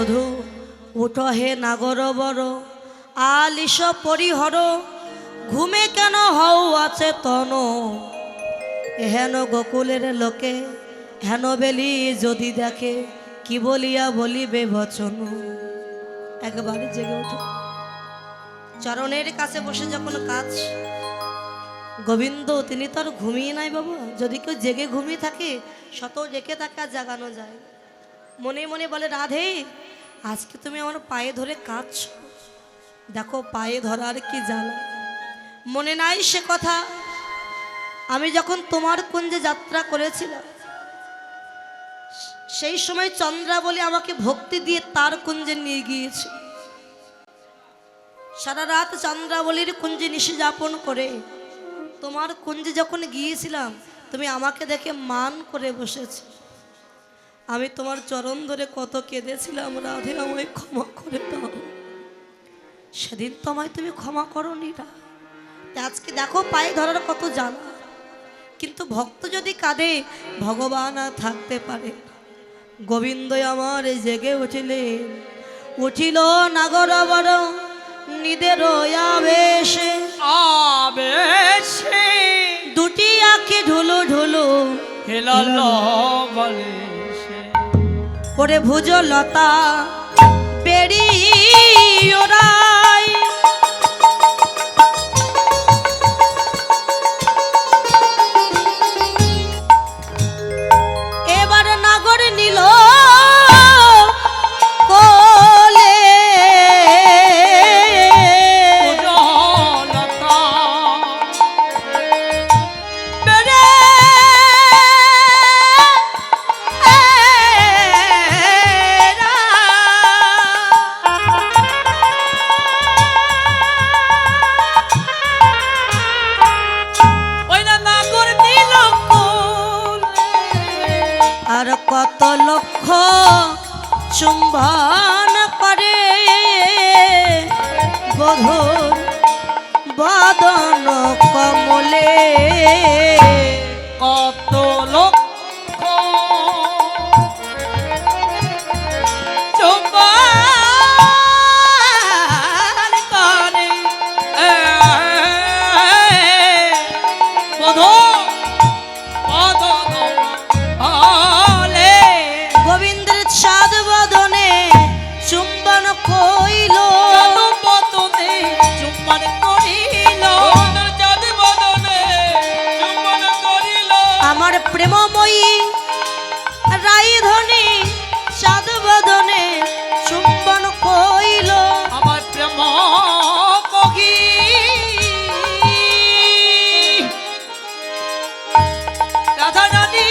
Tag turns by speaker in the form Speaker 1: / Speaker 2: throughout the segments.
Speaker 1: বধূ উঠো হে নাগর বড় আলিস পরিহর, ঘুমে কেন হও আছে তন? হেন গোকুলের লোকে, হেন বেলি যদি দেখে, কি বলিয়া বলিবে বচন? একবারে জেগে ওঠো। চরণের কাছে বসে যখন কাজ, গোবিন্দ, তিনি তো আর ঘুমিয়ে নাই বাবা। যদি কেউ জেগে ঘুমিয়ে থাকে, শত জেগে থাকে আর জাগানো যায়। মনে মনে বলে, রাধে, আজকে তুমি আমার পায়ে ধরে কাঁদছ। দেখো, পায়ে ধরার কি জ্বালা মনে নাই সে কথা। আমি যখন তোমার কুঞ্জে যাত্রা করেছিলাম, সেই সময় চন্দ্রা বলে আমাকে ভক্তি দিয়ে তার কুঞ্জে নিয়ে গিয়েছে। সারা রাত চন্দ্রাবলীর কুঞ্জে নিশি যাপন করে, তোমার কুঞ্জে যখন গিয়েছিলাম, তুমি আমাকে দেখে মান করে বসেছি। আমি তোমার চরণ ধরে কত কেঁদেছিলাম রাধে আমায় ক্ষমা করে দাও। সেদিন তো আমায় তুমি ক্ষমা করো রা। আজকে দেখো পায়ে ধরার কত জানা কিন্তু ভক্ত যদি কাঁদে ভগবান আর থাকতে পারে গোবিন্দ আমার জেগে উঠিলেন। উঠিল নাগর বড় নিদের আবেশে।
Speaker 2: আবেশে।
Speaker 1: দুটি আঁখি ঢুলু ঢুলু
Speaker 2: হেলাল বলে।
Speaker 1: করে ভুজ লতা বেড়ি ওরাই প্রেমময়ী। রাইধনী চাঁদ বদনে চুম্বন কইল
Speaker 2: আমার প্রেম কহি। রাধা রানী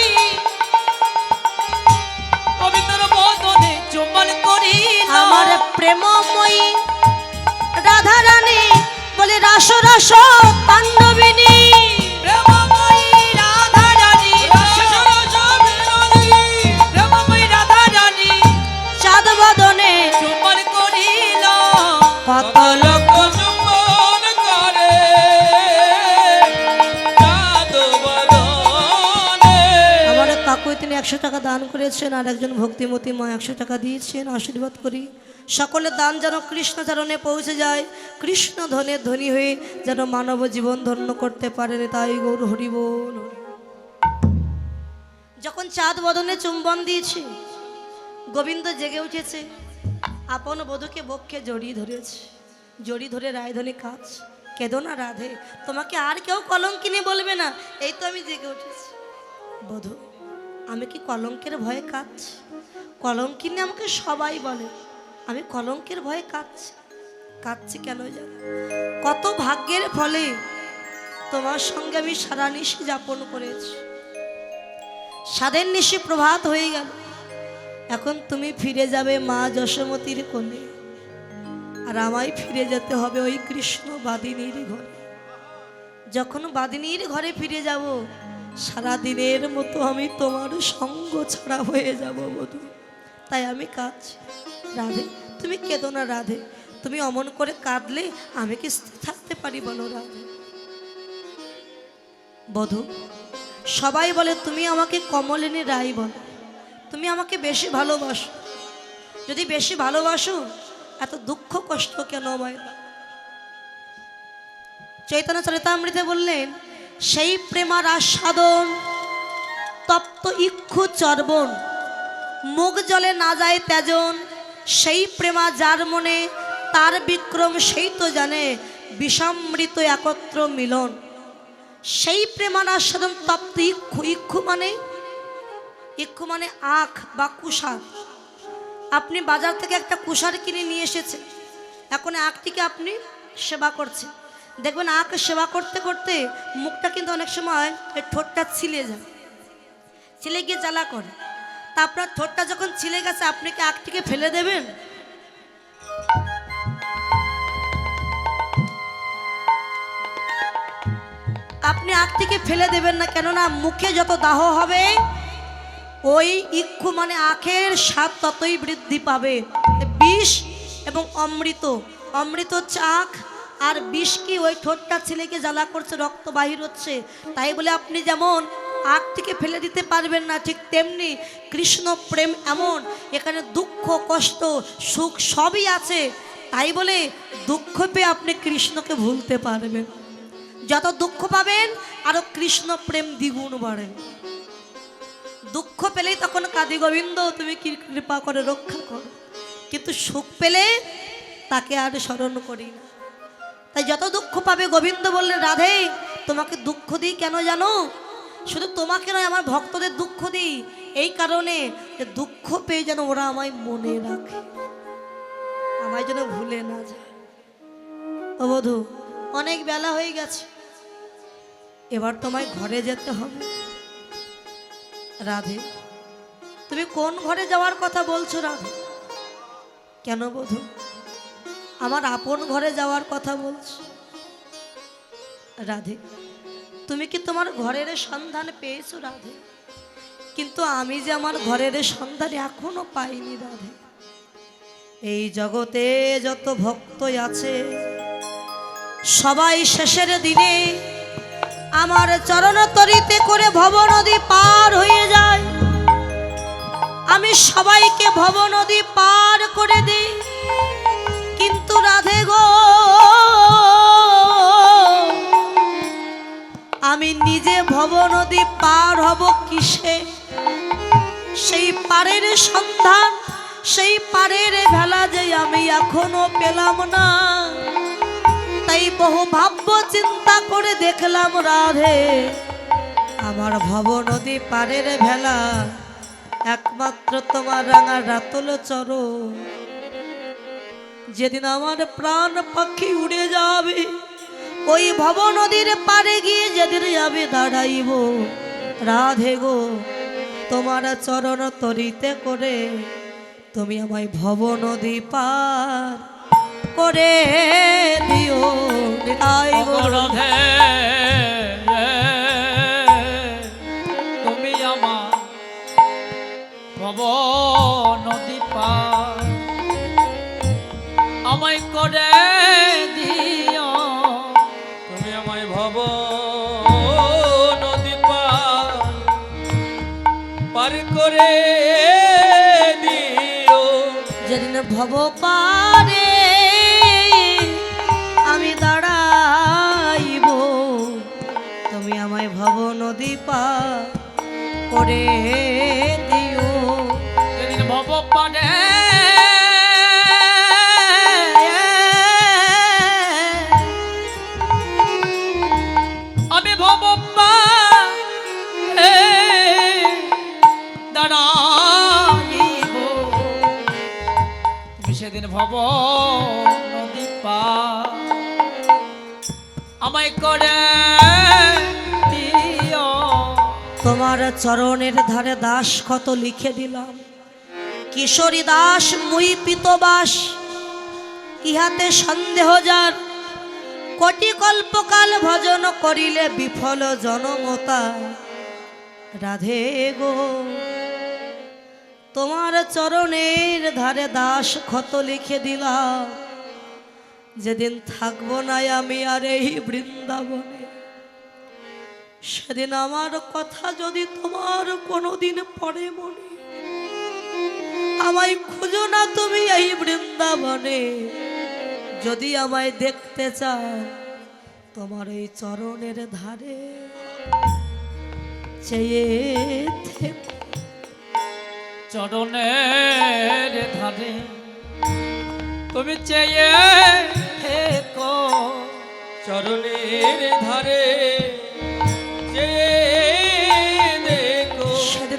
Speaker 2: গোবিন্দর বদনে চুম্বন করিল।
Speaker 1: আমার প্রেমময়ী। রাধা রানী বলে রাস রাস পাণ্ডবিনী একশো টাকা দান করেছেন আর একজন ভক্তিমতী মা একশো টাকা দিয়েছেন, আশীর্বাদ করি। সকলের দান যেন কৃষ্ণ চরণে পৌঁছে যায়, কৃষ্ণ ধনের ধনী হয়ে যেন মানব জীবন ধন্য করতে পারেন তাই গৌর হরি বল। হরি। যখন চাঁদ বদনে চুম্বন দিয়েছে, গোবিন্দ জেগে উঠেছে, আপন বধূকে বক্ষে জড়িয়ে ধরেছে জড়ি ধরে রায়ধনী কাজ কেদো না রাধে, তোমাকে আর কেউ কলঙ্কিনী বলবে না, এই তো আমি জেগে উঠেছি। বধূ আমি কি কলঙ্কের ভয়ে কাঁদছি? নিয়ে আমাকে সবাই বলে, আমি কলঙ্কের ভয়ে কাঁদছি। কাঁদছি কেন জানো? কত ভাগ্যের ফলে তোমার সঙ্গে আমি সারা নিশি যাপন করেছি। সাদের নিশি প্রভাত হয়ে গেল। এখন তুমি ফিরে যাবে মা যশোমতির কোলে আর আমায় ফিরে যেতে হবে ওই কৃষ্ণ বাদিনীর ঘরে। যখন বাদিনীর ঘরে ফিরে যাব সারা দিনের মতো আমি তোমার সঙ্গ ছাড়া হয়ে যাব, বধু। তাই আমি কাঁদছি। রাধে, তুমি কেঁদো না রাধে। তুমি অমন করে কাঁদলে আমি কি থাকতে পারি, বলো রাধে? বধু, সবাই বলে, তুমি আমাকে কমলিনী রায় বলো। তুমি আমাকে বেশি ভালোবাসো। যদি বেশি ভালোবাসো, এত দুঃখ কষ্ট কেন আমায়? চৈতন্য চরিতামৃতে বললেন সেই প্রেমার আস্বাদন, তপ্ত ইক্ষু চর্বণ, মুখ জলে না যায় তেজন সেই প্রেমা যার মনে, তার বিক্রম সেই তো জানে, বিষামৃত একত্র মিলন। সেই প্রেমার আস্বাদন, তপ্ত ইক্ষু ইক্ষু মানে? ইক্ষু মানে আখ বা কুষার আপনি বাজার থেকে একটা কুষার কিনে নিয়ে এসেছেন, এখন আখটিকে আপনি সেবা করছেন। দেখবেন আখ সেবা করতে করতে মুখটা কিন্তু অনেক সময় এই ঠোঁটটা ছিলে যায়। ছিলে গিয়ে জ্বালা করে। তা আপনার ঠোঁটটা যখন ছিলে গেছে, আপনি কি আখটিকে ফেলে দেবেন? আপনি আখটিকে ফেলে দেবেন না, কেননা মুখে যত দাহ হবে, ওই ইক্ষু মানে আখের স্বাদ ততই বৃদ্ধি পাবে। বিষ এবং অমৃত। অমৃত হচ্ছে আখ আর বিষ কি ওই ঠোঁটটা ছেলেকে জ্বালা করছে, রক্ত বাহির হচ্ছে? তাই বলে আপনি যেমন আখ থেকে ফেলে দিতে পারবেন না, ঠিক তেমনি কৃষ্ণ প্রেম এমন। এখানে দুঃখ, কষ্ট, সুখ সবই আছে। তাই বলে দুঃখ পেয়ে আপনি কৃষ্ণকে ভুলতে পারবেন। যত দুঃখ পাবেন, আরও কৃষ্ণ প্রেম দ্বিগুণ বাড়ে। দুঃখ পেলেই তখন কাদি, গোবিন্দ, তুমি কি কৃপা করে রক্ষা করো? কিন্তু সুখ পেলে তাকে আর স্মরণ করি না। তাই যত দুঃখ পাবে গোবিন্দ বললেন, রাধে, তোমাকে দুঃখ দিই কেন জানো? শুধু তোমাকে নয়, আমার ভক্তদের দুঃখ দিই। এই কারণে যে দুঃখ পেয়ে যেন ওরা আমায় মনে রাখে। আমায় যেন ভুলে না যায়। ও বধু, অনেক বেলা হয়ে গেছে। এবার তোমায় ঘরে যেতে হবে। রাধে, তুমি কোন ঘরে যাওয়ার কথা বলছো রাধে? কেন বধু? আমার আপন ঘরে যাওয়ার কথা বলছো? রাধে, তুমি কি তোমার ঘরের সন্ধান পেয়েছ রাধে? কিন্তু আমি যে আমার ঘরের সন্ধান এখনও পাইনি রাধে। এই জগতে যত ভক্ত আছে, সবাই শেষের দিনে আমার চরণ তরিতে করে ভব নদী পার হয়ে যায়। আমি সবাইকে ভব নদী পার করে দিই। রাধে গো। আমি নিজে ভব নদী পার হব কিসে? সেই পারের সন্ধান, সেই পারের ভেলা যে আমি এখনও পেলাম না। তাই বহু ভাব্য চিন্তা করে দেখলাম রাধে, আমার ভব নদী পারের ভেলা। একমাত্র তোমার রাঙা রাতল চর যেদিন আমার প্রাণ পাখি উড়ে যাবে, ওই ভব নদীর পারে গিয়ে যেদিন আমি দাঁড়াইব। রাধে গো, তোমার চরণ তরিতে করে তুমি আমায় ভব নদী পার করে দিও
Speaker 2: অপরাধে তুমি আমার ভব দিও
Speaker 1: যেদিন ভব পারে আমি দাঁড়াইব। তুমি আমায় ভব নদী পা করে দিও।
Speaker 2: যেদিন ভব পারে
Speaker 1: তোমার চরণের ধারে দাস কত লিখে দিলাম। কিশোরী দাস, মুই পিতবাস ইহাতে সন্দেহ যার। কোটি কল্পকাল ভজন করিলে বিফল জনমতা। রাধে গো, তোমার চরণের ধারে দাস ক্ষত লিখে দিলাম। যেদিন থাকব না আমি আর এই বৃন্দাবনে। সেদিন আমার কথা যদি তোমার কোনোদিন পড়ে মনে, আমায় খুঁজো না তুমি এই বৃন্দাবনে যদি আমায় দেখতে চাও, তোমার এই চরণের ধারে চেয়ে।
Speaker 2: চরণের ধারে তুমি চেয়ে
Speaker 3: চরণের ধারে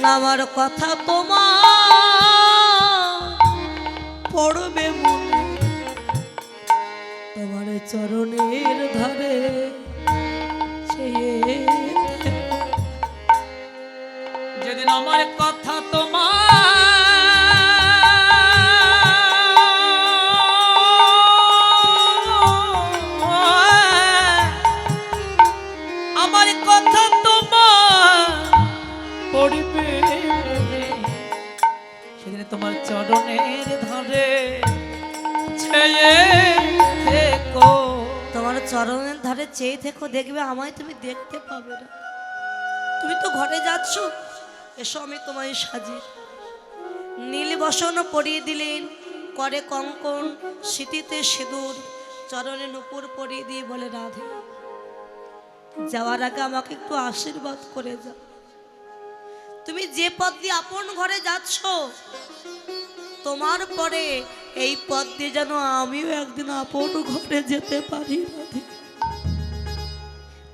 Speaker 1: আমার কথা তোমার তোমার চরণের ধরে।
Speaker 2: যেদিন আমার কথা তোমার থেকো
Speaker 1: দেখবে আমায় তুমি দেখতে পাবে না। তুমি তো ঘরে যাচ্ছ, এসো আমি তোমায় সাজি নীল বসন পরিয়ে দিলেন, করে কঙ্কন স্মৃতিতে সিঁদুর, চরণে নুপুর পরিয়ে দিয়ে বলে, রাধে, যাওয়ার আগে আমাকে একটু আশীর্বাদ করে যাও। তুমি যে পথ দিয়ে আপন ঘরে যাচ্ছ, তোমার পরে এই পথ দিয়ে যেন আমিও একদিন আপন ঘরে যেতে পারি, রাধে।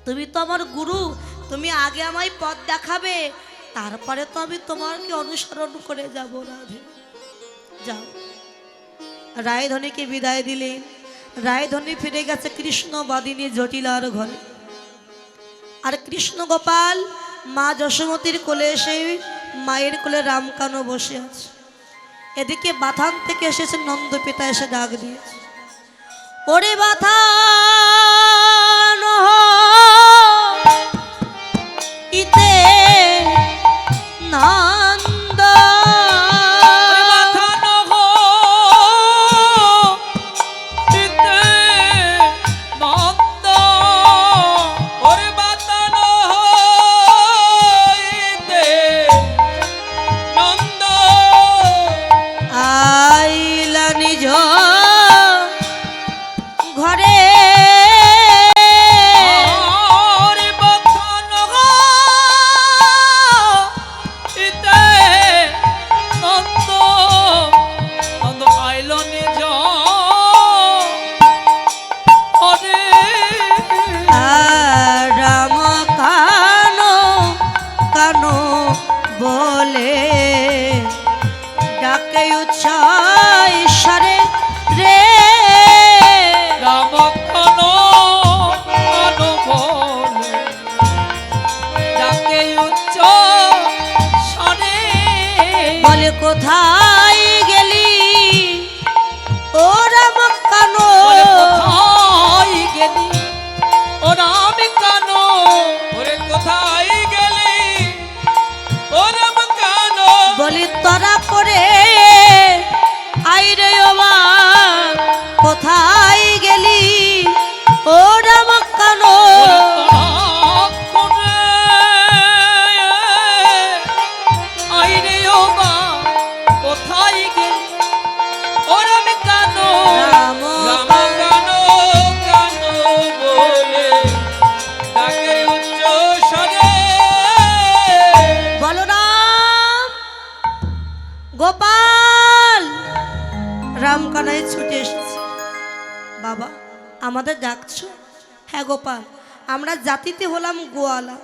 Speaker 1: তুমি তো আমার গুরু, তুমি আগে আমায় পথ দেখাবে, তারপরে তো আমি তোমাকে অনুসরণ করে যাব রাধে। যাও। রায়ধনীকে বিদায় দিলেন। রায়ধনী ফিরে গেছে কৃষ্ণ বাদিনী জটিলার ঘরে। আর কৃষ্ণ গোপাল মা যশোমতীর কোলে এসে মায়ের কোলে রামকানো বসে আছে। এদিকে বাথান থেকে এসেছে নন্দ পিতা এসে ডাক দিয়েছে। ওরে বাথা ইতে নন্দ বলি তরা পরে আইরে ও মা কোথায় আমাদের ডাকছো? হ্যাঁ গোপাল, আমরা জাতিতে হলাম গোয়ালা।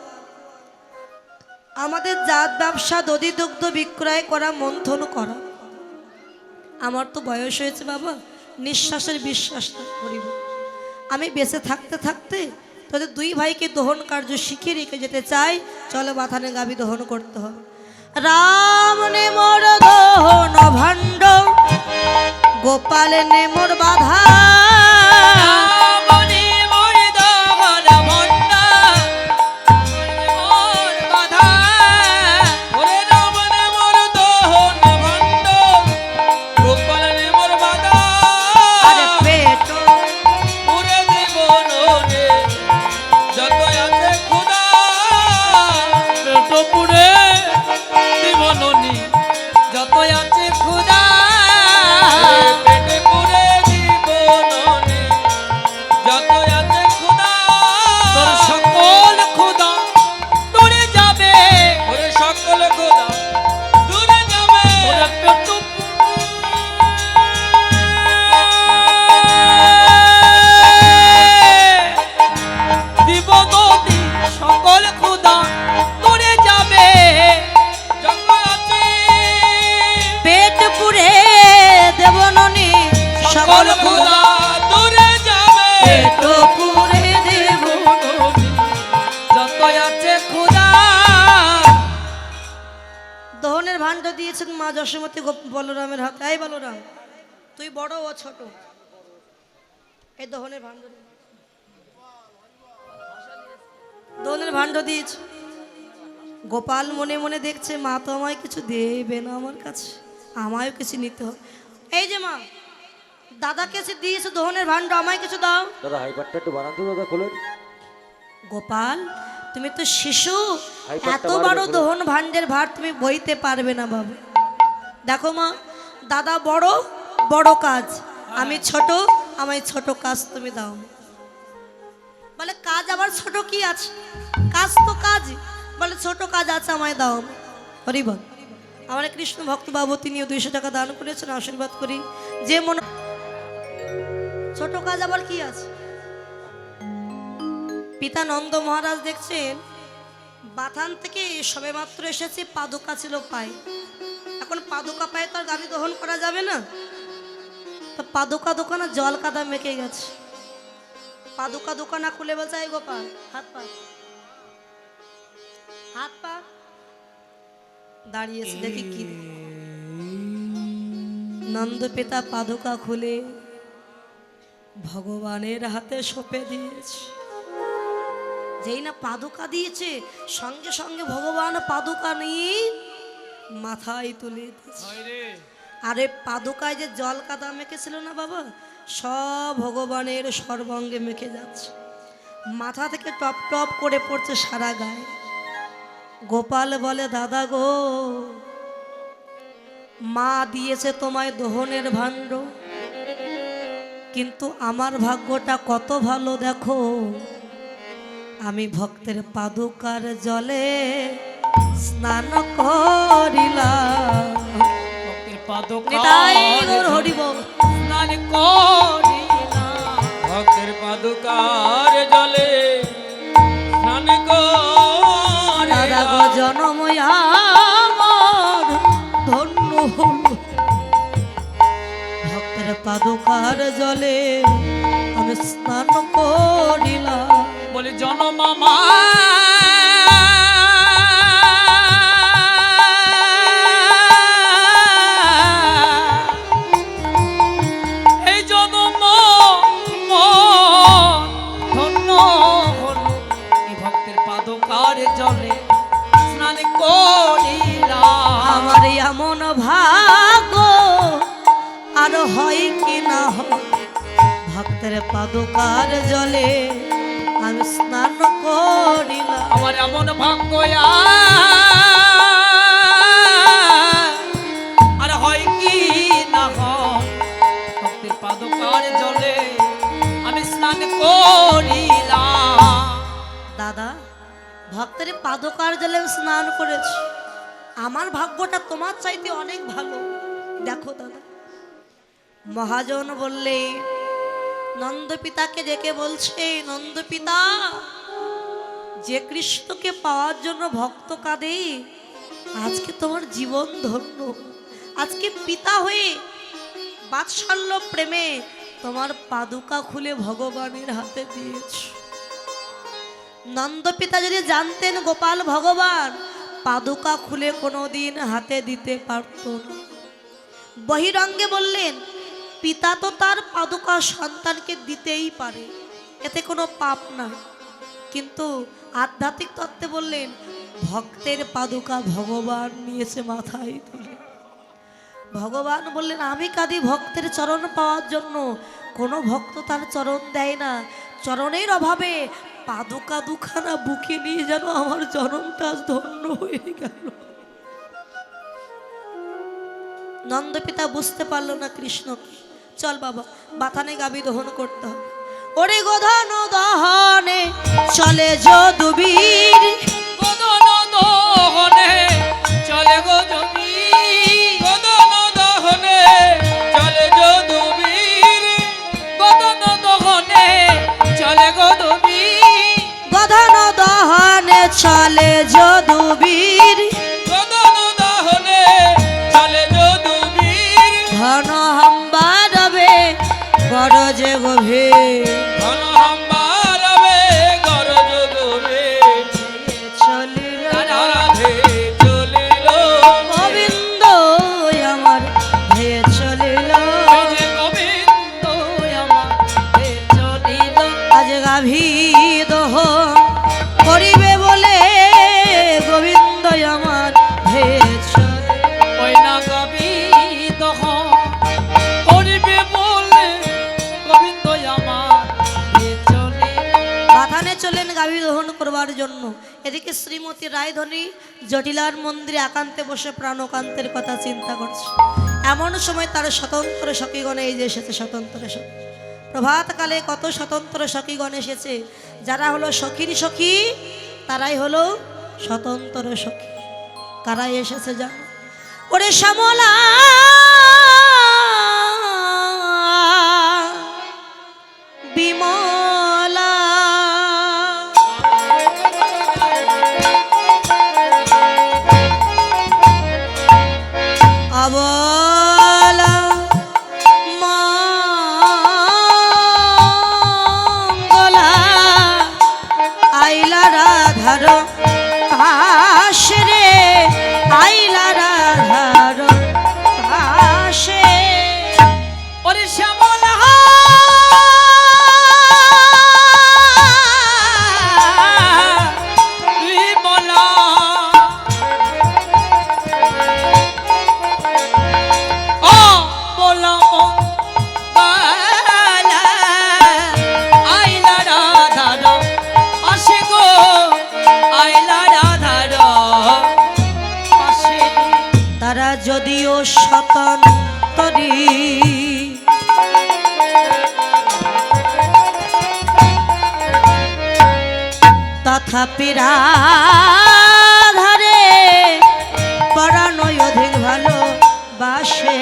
Speaker 1: আমাদের জাত, ব্যবসা, দধি, দুগ্ধ বিক্রয় করা, মন্থন করা। আমার তো বয়স হয়েছে বাবা, নিঃশ্বাসের বিশ্বাস করিব। আমি বেঁচে থাকতে থাকতে তোদের দুই ভাইকে দহন কার্য শিখিয়ে রেখে যেতে চাই। চলো বাথানে গাবি দহন করতে হবে। রাম নে মোর দহন ভণ্ড, গোপাল নে মোর বাধা।
Speaker 2: রামনি
Speaker 1: ছোট এই দহনের ভাণ্ড দে। দহনের ভাণ্ড দিয়েছ। গোপাল মনে মনে দেখছে মা তো আমায় কিছু দেবে না আমার কাছে। আমায়ও কিছু নিতে হবে। এই যে মা দাদাকে সে দিয়েছে দহনের ভাণ্ড আমায় কিছু দাও।
Speaker 4: দাদা হাইপারটা একটু বানান তো দাদা খোলেন।
Speaker 1: গোপাল তুমি তো শিশু। এত বড়। দহন ভাণ্ডের ভার তুমি বইতে পারবে না বাবু। দেখো মা দাদা বড় বড় কাজ। আমি ছোট আমায় ছোট কাজ তুমি দাও। বলে কাজ আবার ছোট কি আছে? কাজ তো কাজ। বলে ছোট কাজ আছে আমায় দাও। হরিবল আমার কৃষ্ণ ভক্ত বাবু তিনিও দুইশো টাকা দান করেছেন আশীর্বাদ করি। যে মনে ছোট কাজ আবার কি আছে? পিতা নন্দ মহারাজ দেখছেন বাথান থেকে সবেমাত্র এসেছে পাদুকা ছিল পায়ে। এখন পাদুকা পায়ে তো আর গাড়ি দহন করা যাবে না। তো পাদুকা দোকানে জল কাদা মেখে গেছে। পাদুকা দোকানা খুলে বলছে এই গোপাল, হাত পা। হাত পা। দাঁড়িয়েছে, দেখি কি। নন্দ পিতা পাদুকা খুলে ভগবানের হাতে সঁপে দিয়েছে। যেই না পাদুকা দিয়েছে, সঙ্গে সঙ্গে ভগবান পাদুকা নিয়ে মাথায় তুলে দিয়েছে। আরে পাদুকায় যে জল কাদা মেখেছিল না বাবা? সব ভগবানের সর্বাঙ্গে মেখে যাচ্ছে। মাথা থেকে টপ টপ করে পড়ছে সারা গায়ে। গোপাল বলে, দাদা গো, মা দিয়েছে তোমায় দোহনের ভাণ্ড। কিন্তু আমার ভাগ্যটা কত ভালো দেখো। আমি ভক্তের পাদুকার জলে স্নান করিলাম।
Speaker 2: স্নান করিলাম।
Speaker 3: ভক্তের পাদুকার জলে স্নান করে
Speaker 1: দাদা গো জনম আমার ধন্য ভক্তের পাদুকার জলে আমি স্নান করিলাম।
Speaker 2: বলে জনমামা এই ভক্তের পাদুকার জলে
Speaker 1: আমি স্নান করিলাম।
Speaker 2: আমার এমন ভাগ্য আর। হয় কি না ভক্তের পাদকার জলে আমি স্নান করিলাম।
Speaker 1: দাদা ভক্তের পাদকার জলে আমি স্নান করেছি। আমার ভাগ্যটা তোমার চাইতে অনেক ভালো। দেখো দাদা মহাজন বললে নন্দপিতাকে ডেকে বলছে, নন্দপিতা, যে কৃষ্ণকে পাওয়ার জন্য ভক্ত কাঁদে, আজকে তোমার জীবন ধন্য। আজকে পিতা হয়ে বাৎসল্য প্রেমে তোমার পাদুকা খুলে ভগবানের হাতে দিয়েছ। নন্দপিতা যদি জানতেন, গোপাল ভগবান, পাদুকা খুলে কোনোদিন হাতে দিতে পারত না। বহিরঙ্গে বললেন পিতা তো তার পাদুকা সন্তানকে দিতেই পারে, এতে কোনো পাপ না। কিন্তু আধ্যাত্মিক তত্ত্বে বললেন, ভক্তের পাদুকা ভগবান নিয়েছে মাথায় তুলে। ভগবান বললেন, আমি কাঁদি ভক্তের চরণ পাওয়ার জন্য। কোনো ভক্ত তার চরণ দেয় না। চরণের অভাবে পাদুকা দুখানা বুকে নিয়ে যেন আমার চরণটা ধন্য হয়ে গেল। নন্দপিতা বুঝতে পারল না কৃষ্ণকে চল বাবা বাথানে গাবি দহন করতে হবে। ওরে গোধন দহনে চলে যদুবীর।
Speaker 2: গোদন দহনে চলে গো জমি
Speaker 3: কদন দহনে চলে যদুবীর।
Speaker 1: যে জটিলার মন্দিরে একান্তে বসে প্রাণকান্তের কথা চিন্তা করছে। এমন সময় তার স্বতন্ত্র সখীগণে এই যে এসেছে, স্বতন্ত্র প্রভাতকালে কত স্বতন্ত্র সখীগণ এসেছে, যারা হলো সখীর সখী, তারাই হলো স্বতন্ত্র সখী। কারাই এসেছে জানো? ওরে শ্যামলা! তথাপি রাধারে পরাণয় অধিক ভালো বাসে।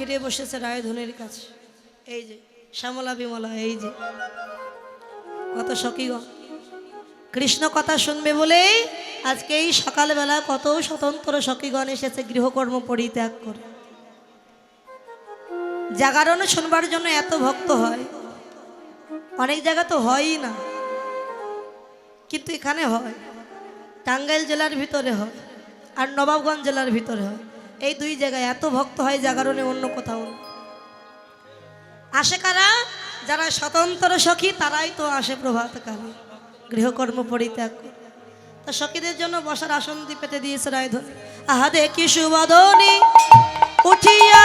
Speaker 1: ঘিরে বসেছে রায়ধনের কাছে। এই যে, শ্যামলা, বিমলা, এই যে। কত সখীগণ কৃষ্ণ কথা শুনবে বলেই আজকে এই সকালবেলা কত স্বতন্ত্র সখীগণ এসেছে গৃহকর্ম পরিত্যাগ করে। জাগরণ শুনবার জন্য এত ভক্ত হয়। অনেক জায়গা তো হয়ই না। কিন্তু এখানে হয়। টাঙ্গাইল জেলার ভিতরে হয়। আর নবাবগঞ্জ জেলার ভিতরে হয়। এই দুই জায়গায় এত ভক্ত হয় জাগরণে অন্য কোথাও আসে কারা যারা স্বতন্ত্র সখী, তারাই তো আসে প্রভাত প্রভাতকালে, গৃহকর্ম পরিত্যাগ। তা সখীদের জন্য বসার আসন পেতে দিয়েছে রায় রায়ধন আহাদে কি সুবদনী উঠিয়া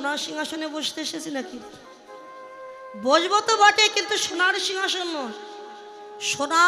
Speaker 1: সোনার সিংহাসনে বসতে এসেছি নাকি? বসবো তো বটে কিন্তু সোনার সিংহাসন সোনা